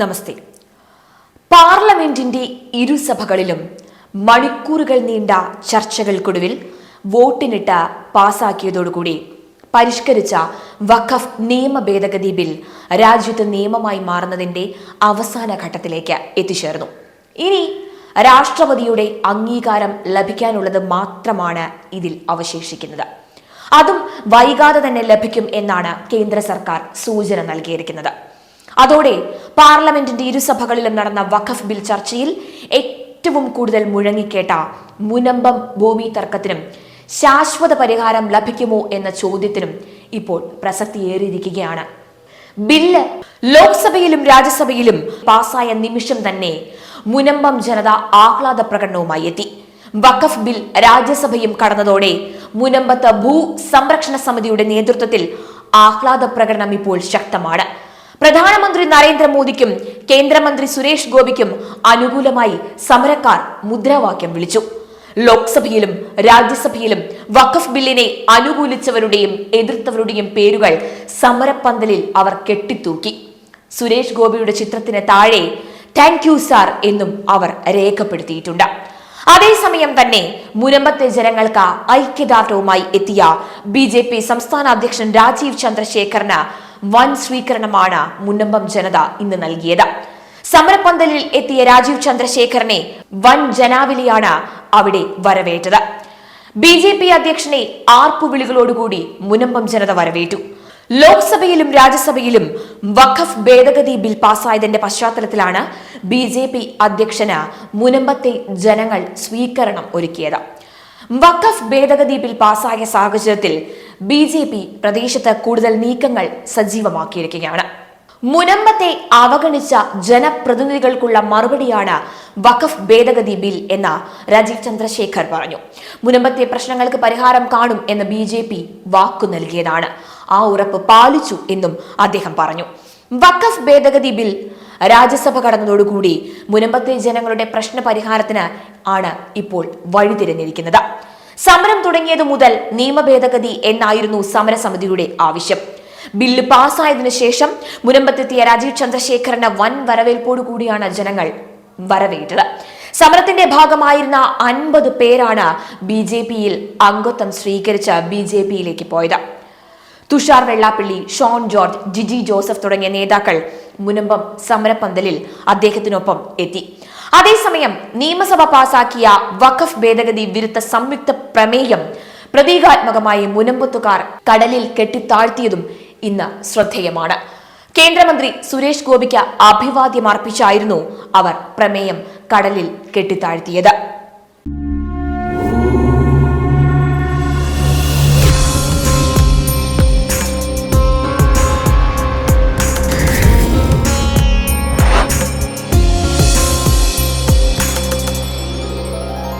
നമസ്തേ. പാർലമെന്റിന്റെ ഇരുസഭകളിലും മണിക്കൂറുകൾ നീണ്ട ചർച്ചകൾക്കൊടുവിൽ വോട്ടിനിട്ട് പാസാക്കിയതോടുകൂടി പരിഷ്കരിച്ച വഖഫ് നിയമ ഭേദഗതി ബിൽ രാജ്യത്ത് നിയമമായി മാറുന്നതിന്റെ അവസാന ഘട്ടത്തിലേക്ക് എത്തിച്ചേർന്നു. ഇനി രാഷ്ട്രപതിയുടെ അംഗീകാരം ലഭിക്കാനുള്ളത് മാത്രമാണ് ഇതിൽ അവശേഷിക്കുന്നത്. അതും വൈകാതെ തന്നെ ലഭിക്കും എന്നാണ് കേന്ദ്ര സർക്കാർ സൂചന നൽകിയിരിക്കുന്നത്. അതോടെ പാർലമെന്റിന്റെ ഇരുസഭകളിലും നടന്ന വഖഫ് ബിൽ ചർച്ചയിൽ ഏറ്റവും കൂടുതൽ മുഴങ്ങിക്കേട്ട മുനമ്പം ഭൂമി തർക്കത്തിനും ശാശ്വത പരിഹാരം ലഭിക്കുമോ എന്ന ചോദ്യത്തിനും ഇപ്പോൾ പ്രസക്തിയേറിയിരിക്കുകയാണ്. ബില്ല് ലോക്സഭയിലും രാജ്യസഭയിലും പാസായ നിമിഷം തന്നെ മുനമ്പം ജനത ആഹ്ലാദ പ്രകടനവുമായി എത്തി. വഖഫ് ബിൽ രാജ്യസഭയും കടന്നതോടെ മുനമ്പത്ത് ഭൂ സംരക്ഷണ സമിതിയുടെ നേതൃത്വത്തിൽ ആഹ്ലാദ പ്രകടനം ഇപ്പോൾ ശക്തമാണ്. പ്രധാനമന്ത്രി നരേന്ദ്രമോദിക്കും കേന്ദ്രമന്ത്രി സുരേഷ് ഗോപിക്കും അനുകൂലമായി സമരക്കാർ മുദ്രാവാക്യം വിളിച്ചു. ലോക്സഭയിലും രാജ്യസഭയിലും വഖഫ് ബില്ലിനെ അനുകൂലിച്ചവരുടെയും എതിർത്തവരുടെയും പേരുകൾ സമരപ്പന്തലിൽ അവർ കെട്ടിത്തൂക്കി. സുരേഷ് ഗോപിയുടെ ചിത്രത്തിന് താഴെ താങ്ക് യു സാർ എന്നും അവർ രേഖപ്പെടുത്തിയിട്ടുണ്ട്. അതേസമയം തന്നെ മുനമ്പത്തെ ജനങ്ങൾക്ക് ഐക്യദാർഢവുമായി എത്തിയ ബി ജെ പി സംസ്ഥാന അധ്യക്ഷൻ രാജീവ് ചന്ദ്രശേഖറിന് വൻ സ്വീകരണമാണ് മുന്നമ്പം ജനത ഇന്ന് നൽകിയത്. സമരപ്പന്തലിൽ എത്തിയ രാജീവ് ചന്ദ്രശേഖരനെ വൻ ജനാവിലിയാണ് അവിടെ വരവേറ്റത്. ബി ജെ പി അധ്യക്ഷനെ ആർപ്പുവിളികളോടുകൂടി മുനമ്പം ജനത വരവേറ്റു. ലോക്സഭയിലും രാജ്യസഭയിലും വഖഫ് ഭേദഗതി ബിൽ പാസ്സായതിന്റെ പശ്ചാത്തലത്തിലാണ് ബി ജെ പി അധ്യക്ഷന് മുനമ്പത്തെ ജനങ്ങൾ സ്വീകരണം ഒരുക്കിയത്. വഖഫ് ഭേദഗതി ബിൽ പാസ്സായ സാഹചര്യത്തിൽ ബി ജെ പി പ്രദേശത്ത് കൂടുതൽ നീക്കങ്ങൾ സജീവമാക്കിയിരിക്കുകയാണ്. മുനമ്പത്തെ അവഗണിച്ച ജനപ്രതിനിധികൾക്കുള്ള മറുപടിയാണ് വഖഫ് ഭേദഗതി ബിൽ എന്ന് രാജീവ് ചന്ദ്രശേഖർ പറഞ്ഞു. മുനമ്പത്തെ പ്രശ്നങ്ങൾക്ക് പരിഹാരം കാണും എന്ന് ബി ജെ പി വാക്കു നൽകിയതാണ്. ആ ഉറപ്പ് പാലിച്ചു എന്നും അദ്ദേഹം പറഞ്ഞു. വഖഫ് ഭേദഗതി ബിൽ രാജ്യസഭ കടന്നതോടുകൂടി മുനമ്പത്തെ ജനങ്ങളുടെ പ്രശ്ന പരിഹാരത്തിന് ആണ് ഇപ്പോൾ വഴിതിരിഞ്ഞിരിക്കുന്നത്. സമരം തുടങ്ങിയതു മുതൽ നിയമഭേദഗതി എന്നായിരുന്നു സമരസമിതിയുടെ ആവശ്യം. ബില്ല് പാസ്സായതിനു ശേഷം മുനമ്പത്തെത്തിയ രാജീവ് ചന്ദ്രശേഖരന് വൻ വരവേൽപ്പോടു കൂടിയാണ് ജനങ്ങൾ വരവേറ്റത്. സമരത്തിന്റെ ഭാഗമായിരുന്ന അൻപത് പേരാണ് ബി ജെ പിയിൽ അംഗത്വം സ്വീകരിച്ച് ബി ജെ പിയിലേക്ക് പോയത്. തുഷാർ വെള്ളാപ്പള്ളി ഷോൺ ജോർജ് ജിജി ജോസഫ് തുടങ്ങിയ നേതാക്കൾ മുനമ്പം സമരപ്പന്തലിൽ അദ്ദേഹത്തിനൊപ്പം എത്തി. അതേസമയം നിയമസഭ പാസാക്കിയ വഖഫ് ഭേദഗതി വിരുദ്ധ സംയുക്ത പ്രമേയം പ്രതീകാത്മകമായി മുനമ്പത്തുകാർ കടലിൽ കെട്ടിത്താഴ്ത്തിയതും ഇന്ന് ശ്രദ്ധേയമാണ്. കേന്ദ്രമന്ത്രി സുരേഷ് ഗോപിക്ക് അഭിവാദ്യം അർപ്പിച്ചായിരുന്നു അവർ പ്രമേയം കടലിൽ കെട്ടിത്താഴ്ത്തിയത്.